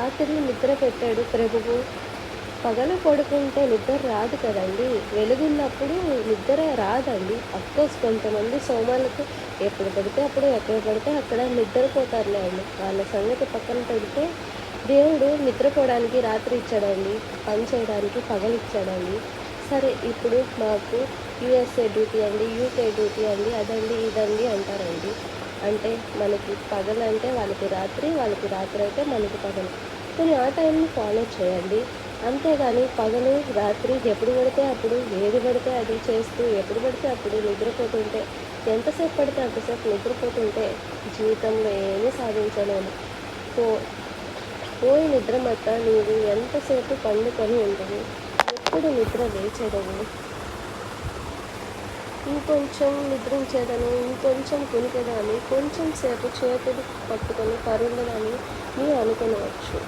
రాత్రి నిద్ర పెట్టాడు ప్రభువు. పగలు పడుకుంటే నిద్ర రాదు కదండి. వెలుగున్నప్పుడు నిద్ర రాదండి. అఫ్కోర్స్ కొంతమంది సోమాలకు ఎప్పుడు పడితే అప్పుడు ఎక్కడ పడితే అక్కడ నిద్రపోతారులే అండి. వాళ్ళ సంగతి పక్కన పెడితే దేవుడు నిద్రపోవడానికి రాత్రి ఇచ్చాడండి. పని చేయడానికి పగలు ఇచ్చాడండి. సరే ఇప్పుడు మాకు యూఎస్ఏ డ్యూటీ అండి యూకే డ్యూటీ అండి అదండి ఇదండి అంటారండి. అంటే మనకి పగలంటే వాళ్ళకి రాత్రి వాళ్ళకి రాత్రి అయితే మనకి పగలు. కొన్ని ఆ టైంని ఫాలో చేయండి. అంతేగాని పగలు రాత్రి ఎప్పుడు పడితే అప్పుడు ఏది పడితే అది చేస్తూ ఎప్పుడు పడితే అప్పుడు నిద్రపోతుంటే ఎంతసేపు పడితే అంతసేపు నిద్రపోతుంటే జీవితంలో ఏమీ సాధించలేము. పో పోయి నిద్ర మట్ట నీవు ఎంతసేపు పండుకొని ఉంటుంది ఎప్పుడు నిద్ర లేచేదవు. ఇంకొంచెం నిద్రించేదని ఇంకొంచెం కునికేదని కొంచెం సేపు చేతులు పట్టుకొని పరుండదని మీరు అనుకునవచ్చు.